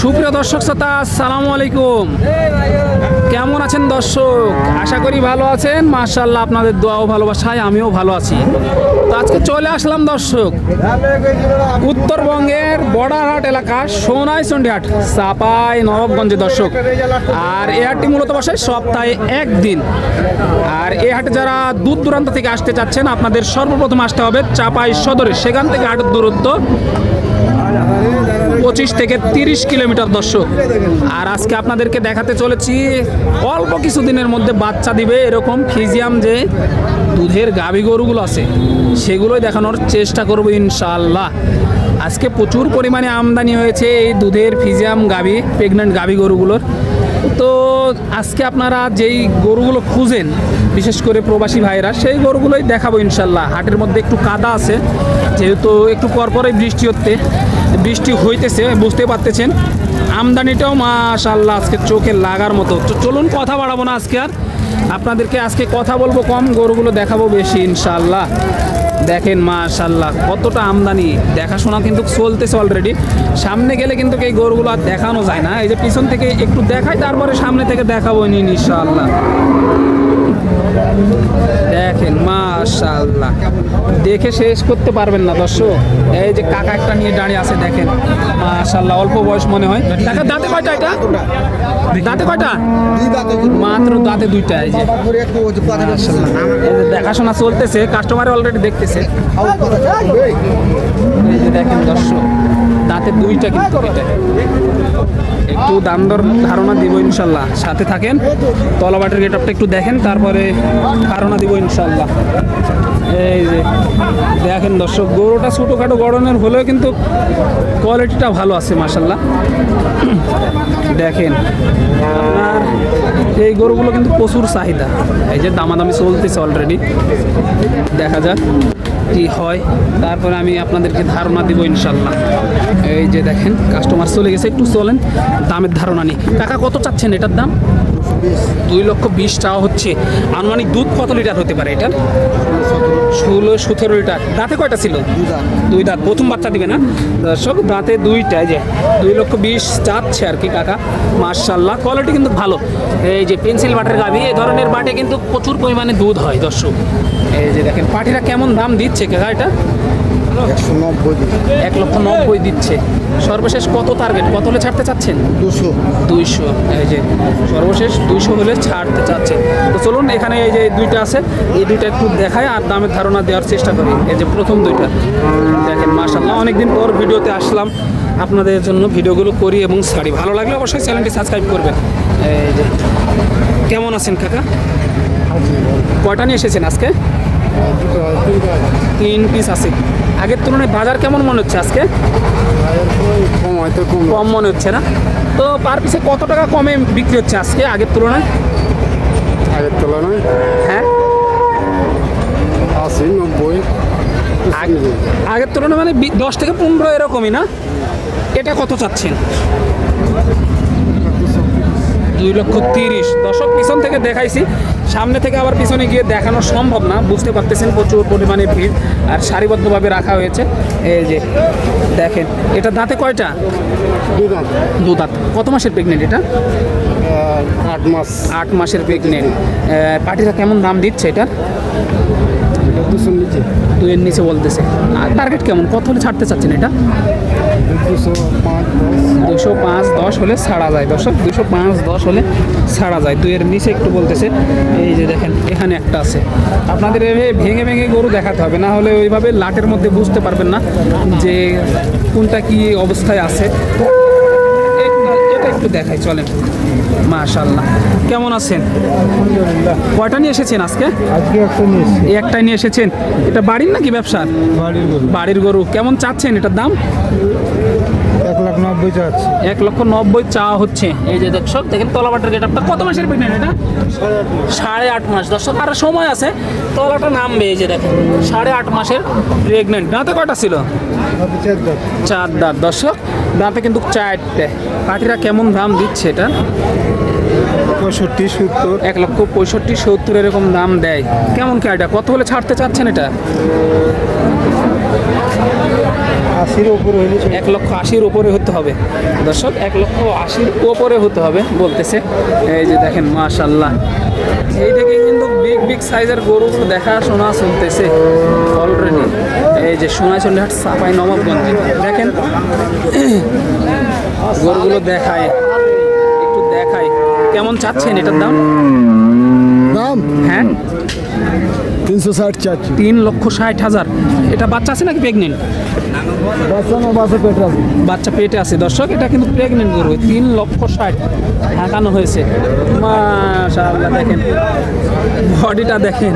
সুপ্রিয় দর্শক শ্রোতা, আসসালামু আলাইকুম। কেমন আছেন দর্শক? আশা করি ভালো আছেন। মার্শাল্লাহ আপনাদের দোয়াও ভালোবাসায়, আমিও ভালো আছি। তো আজকে চলে আসলাম দর্শক, উত্তরবঙ্গের বর্ডারহাট এলাকা সোনাইচন্ডী হাট চাপাই, নবাবগঞ্জে দর্শক। আর এ হাটটি মূলত বসে সপ্তাহে একদিন। আর এ হাটে যারা দূর দূরান্ত থেকে আসতে চাচ্ছেন, আপনাদের সর্বপ্রথম আসতে হবে চাপাই সদরে। সেখান থেকে হাটের দূরত্ব পঁচিশ থেকে তিরিশ কিলোমিটার দর্শক। আর আজকে আপনাদেরকে দেখাতে চলেছি, অল্প কিছু দিনের মধ্যে বাচ্চা দিবে এরকম ফিজিয়াম যে দুধের গাভী গরুগুলো আছে, সেগুলোই দেখানোর চেষ্টা করব ইনশাল্লাহ আজকে প্রচুর পরিমাণে আমদানি হয়েছে এই দুধের ফিজিয়াম গাভী প্রেগনেন্ট গাভী গরুগুলোর। তো আজকে আপনারা যেই গরুগুলো খুঁজেন, বিশেষ করে প্রবাসী ভাইরা সেই গরুগুলোই দেখাবো ইনশাল্লাহ হাটের মধ্যে একটু কাদা আছে, যেহেতু একটু পরপরই বৃষ্টি হতে বৃষ্টি হইতেছে, বুঝতে পারতেছেন? আমদানিটাও মাশাল্লাহ আজকে চোখে লাগার মতো। চলুন কথা বাড়াবো না আজকে আর। আপনাদেরকে আজকে কথা বলব কম, গরুগুলো দেখাবো বেশি ইনশাল্লাহ দেখেন মাশাল্লাহ কতটা আমদানি। দেখাশোনা কিন্তু চলতেছে অলরেডি সামনে গেলে কিন্তু এই গরুগুলো আর দেখানো যায় না। এই যে পিছন থেকে একটু দেখাই, তারপরে সামনে থেকে দেখাবো ইনশাল্লাহ দেখেন মাশাল্লাহ দেখে শেষ করতে পারবেন না, দর্শক। এই যে কাকা একটা নিয়ে দাঁড়িয়ে আছে, দেখেন। মাশাল্লাহ অল্প বয়স মনে হয়। দেখা দাঁতে কয়টা এটা? দাঁতে কয়টা? মাত্র দাঁতে দুইটা, এই যে। দেখাশোনা চলতেছে কাস্টমার অলরেডি দেখতেছে। এই যে দেখেন, দর্শক, দাঁতে দুইটা কিন্তু এটা। একটু দাম দর ধারণা দিব ইনশাল্লাহ। সাথে থাকেন, তলাবাটের গেট আপটা একটু দেখেন, তারপরে ধারণা দিব ইনশাল্লাহ। এই যে, দেখেন দর্শক, গরুটা ছোটোখাটো গড়নের হলেও কিন্তু কোয়ালিটিটা ভালো আছে মাসাল্লাহ দেখেন। আপনার এই গরুগুলো কিন্তু প্রচুর চাহিদা। এই যে দামাদামি চলতেছে অলরেডি দেখা যাক কি হয়। তারপরে আমি আপনাদেরকে ধারণা দিব ইনশাল্লাহ এই যে দেখেন কাস্টমার চলে গেছে। একটু চলেন দামের ধারণা নিই। টাকা কত চাচ্ছেন এটার দাম? দুই লক্ষ বিশ। টাকা হচ্ছে। আনুমানিক দুধ কত লিটার হতে পারে এটার? ষোলো সতেরো লিটার দাঁতে কয়টা ছিল? দুই দাঁত। প্রথম বাচ্চা দিবে না? দর্শক দাঁতে দুইটা যে। দুই লক্ষ বিশ চাচ্ছে আর কি কাকা। মার্শাল্লাহ কোয়ালিটি কিন্তু ভালো। এই যে পেন্সিল বাটের গাভি এই ধরনের বাটে কিন্তু প্রচুর পরিমাণে দুধ হয় দর্শক। এই যে দেখেন পাটিরা কেমন দাম দিচ্ছে কাকা এটা? একশো নব্বই এক লক্ষ নব্বই দিচ্ছে। সর্বশেষ কত টার্গেট কত হলে ছাড়তে চাচ্ছেন? দুশো। দুইশো। এই যে সর্বশেষ দুইশো হলে ছাড়তে চাচ্ছে তো চলুন এখানে এই যে দুইটা আছে এই দুইটা একটু দেখায় আর দামের ধারণা দেওয়ার চেষ্টা করি। এই যে প্রথম দুইটা। দেখেন মার্শাল্লাহ অনেকদিন পর ভিডিওতে আসলাম। আপনাদের জন্য ভিডিওগুলো করি এবং ছাড়ি। ভালো লাগলে অবশ্যই চ্যানেলটি সাবস্ক্রাইব করবেন। এই যে কেমন আছেন কাকা? কয়টা নিয়ে এসেছেন আজকে? তিন পিস আছে। আগের তুলনায় বাজার কেমন মনে হচ্ছে আজকে? কম হয়তো কম। কম মনে হচ্ছে না? তো পার পিসে কত টাকা কমে বিক্রি হচ্ছে আজকে আগের তুলনায়? আগের তুলনায়? হ্যাঁ। আশি নব্বই আগে- আগের তুলনায় মানে দশ থেকে পনেরো এরকমই না? এটা কত চাচ্ছেন? দুই লক্ষ তিরিশ। দশক পিছন থেকে দেখাইছি। সামনে থেকে আবার পিছনে গিয়ে দেখানো সম্ভব না। বুঝতে পারতেছেন প্রচুর পরিমাণে ভিড় আর সারিবদ্ধভাবে রাখা হয়েছে। এই যে দেখেন এটা দাঁতে কয়টা? দু দাঁত। কত মাসের প্রেগনেন্ট এটা? আট মাস। আট মাসের প্রেগনেন্ট পার্টিরা কেমন দাম দিচ্ছে এটা এটা দুশোর নিচে। নিচে বলতেছে। আর টার্গেট কেমন? কত হলে ছাড়তে চাচ্ছেন এটা? দুশো দশ পাঁচ দশ হলে ছাড়া যায়। দর্শক দুশো পাঁচ দশ হলে ছাড়া যায়। দুইয়ের নিচে একটু বলতেছে এই যে দেখেন এখানে একটা আছে। আপনাদের এভাবে ভেঙে ভেঙে গরু দেখাতে হবে না হলে ওইভাবে লাটের মধ্যে বুঝতে পারবেন না যে কোনটা কি অবস্থায় আছে। এটা- একটু দেখাই চলেন। মাশাল্লাহ কেমন আছেন? কয়টা নিয়ে এসেছেন আজকে? আজকে একটা একটাই নিয়ে এসেছেন? এটা বাড়ির নাকি ব্যবসার? বাড়ির গরু। বাড়ির গরু। কেমন চাচ্ছেন এটার দাম? নব্বই চাচ্ছে এক লক্ষ নব্বই চাওয়া হচ্ছে। এই যে দর্শক দেখেন তলাবাটার গেট আপটা কত মাসের প্রেগনেন্ট এটা? সাড়ে আট মাস। দর্শক আরও সময় আছে। তলাটা নামবে এই যে দেখেন সাড়ে আট মাসের প্রেগনেন্ট দাঁতে কয়টা ছিল? চার দাঁত। দর্শক দাঁতে কিন্তু চারটে। পাখিরা কেমন দাম দিচ্ছে এটা? পঁয়ষট্টি সত্তর। এক লক্ষ পঁয়ষট্টি সত্তর এরকম দাম দেয়। কেমন কি এটা? কত হলে ছাড়তে চাচ্ছেন এটা? আশির উপরে হইলে এক লক্ষ আশির উপরে হতে হবে। দর্শক, এক লক্ষ আশির উপরে হতে হবে বলতেছে। এই যে দেখেন মাশাল্লাহ এই থেকে কিন্তু বিগ বিগ সাইজের গরুগুলো দেখাশোনা চলতেছে অলরেডি এই যে সোনাইচন্ডী হাট সাপাই নবাবগঞ্জে। দেখেন, গরুগুলো দেখায়। একটু দেখায়। কেমন চাচ্ছেন এটার দাম? তিনশো ষাট চাচ্ছি। তিন লক্ষ ষাট হাজার। এটা বাচ্চা আছে নাকি প্রেগনেন্ট বাচ্চা না বাচ্চা পেটে আছে। বাচ্চা পেটে আছে। দর্শক এটা কিন্তু প্রেগনেন্ট গরু। তিন লক্ষ ষাট হাঁকানো হয়েছে। মাশাআল্লাহ দেখেন। বডিটা দেখেন।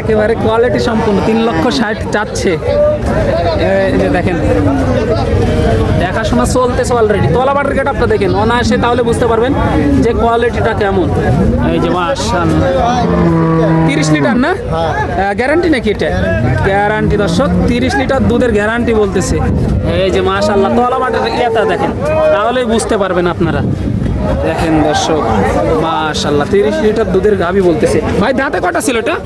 একেবারে কোয়ালিটি সম্পূর্ণ। তিন লক্ষ ষাট চাচ্ছে। যে দেখেন। দেখাশোনা চলতেছে অলরেডি তলাবাটের গেট আপটা দেখেন। অনায়াসে তাহলে বুঝতে পারবেন যে কোয়ালিটিটা কেমন। এই যে মাশাআল্লাহ। তিরিশ লিটার না? গ্যারান্টি নাকি এটা? গ্যারান্টি দর্শক তিরিশ লিটার দুধের গ্যারান্টি বলতেছে। এই যে মাশাল্লাহ তলা মাঠের ইয়েটা দেখেন তাহলেই বুঝতে পারবেন আপনারা। দেখেন দর্শক মাশাল্লাহ তিরিশ লিটার দুধের গাবি বলতেছে। ভাই দাঁতে কটা ছিল এটা?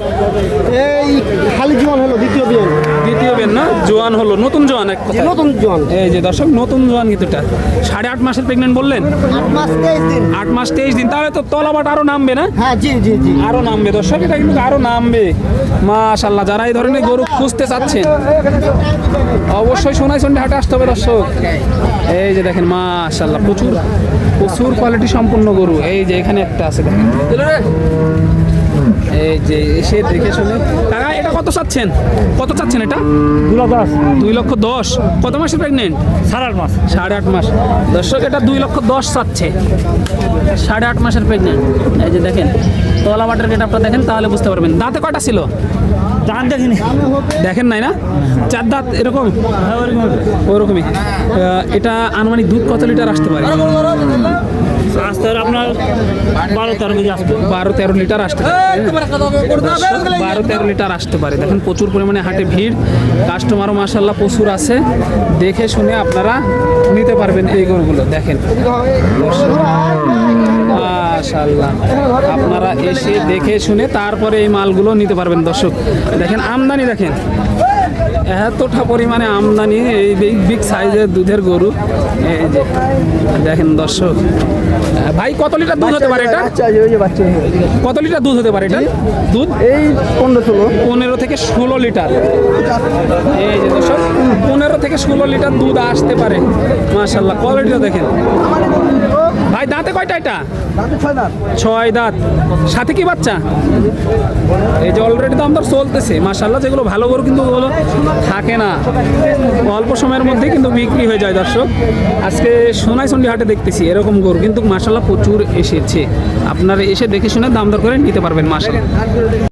এই খালি জোয়ান হলো দ্বিতীয় বিয়ান দ্বিতীয় বেন না? জোয়ান হলো নতুন জোয়ান এক কথায়। নতুন জোয়ান। এই যে দর্শক নতুন জোয়ান কিন্তু এটা। সাড়ে আট মাসের প্রেগনেন্ট বললেন? আট মাস তেইশ দিন। আট মাস তেইশ দিন তাহলে তো তলাবাট আরও নামবে না? হ্যাঁ জি জি জি। আরও নামবে দর্শক এটা কিন্তু আরও নামবে। মাশাল্লাহ যারা এই ধরনের গরু খুঁজতে চাচ্ছেন অবশ্যই সোনাই সন্ধ্যে হাটে আসতে হবে দর্শক। এই যে দেখেন মাশাল্লাহ প্রচুর প্রচুর কোয়ালিটি সম্পন্ন গরু। এই যে এখানে একটা আছে এই যে এসে দেখে শুনে। কাকা এটা কত চাচ্ছেন? কত চাচ্ছেন এটা? দুলা দাস দুই লক্ষ দশ। কত মাসে প্রেগনেন্ট সাড়ে আট মাস। সাড়ে আট মাস। দর্শক এটা দুই লক্ষ দশ চাচ্ছে। সাড়ে আট মাসের প্রেগনেন্ট এই যে দেখেন তলা বাটার গেট আপনারা দেখেন তাহলে বুঝতে পারবেন। দাঁতে কটা ছিল? দান দেখিনি। দেখেন নাই না? চার দাঁত এরকম? ওরকমই। এটা আনুমানিক দুধ কত লিটার আসতে পারে? আসতে আপনার বারো তেরো কেজি আসবে বারো তেরো লিটার আসতে পারে। বারো তেরো লিটার আসতে পারে। দেখেন প্রচুর পরিমাণে হাটে ভিড়। কাস্টমারও মাসাল্লাহ প্রচুর আছে। দেখে শুনে আপনারা নিতে পারবেন এই গরুগুলো। দেখেন। মাশাল্লাহ আপনারা এসে দেখে শুনে তারপরে এই মালগুলো নিতে পারবেন দর্শক। দেখেন আমদানি দেখেন। এতটা পরিমাণে আমদানি এই বিগ বিগ সাইজের দুধের গরু। এই যে দেখেন দর্শক ভাই কত লিটার দুধ হতে পারে এটা? কত লিটার দুধ হতে পারে এটা? দুধ? এই পনেরো ষোলো। পনেরো থেকে ষোলো লিটার। এই যে দর্শক পনেরো থেকে ষোলো লিটার দুধ আসতে পারে। মাশাল্লাহ কোয়ালিটিটা দেখেন। ভাই দাঁতে কয়টা এটা? ছয় দাঁত। সাথে কি বাচ্চা? এই যে দর চলতেছে মাসাল্লাহ যেগুলো ভালো গরু কিন্তু ওগুলো থাকে না। অল্প সময়ের মধ্যে কিন্তু বিক্রি হয়ে যায়, দর্শক। আজকে সোনাইচন্ডী হাটে দেখতেছি এরকম গরু, কিন্তু মাসাল্লাহ প্রচুর এসেছে। আপনারা এসে দেখে শুনে দাম দর করে নিতে পারবেন মাশাল্লাহ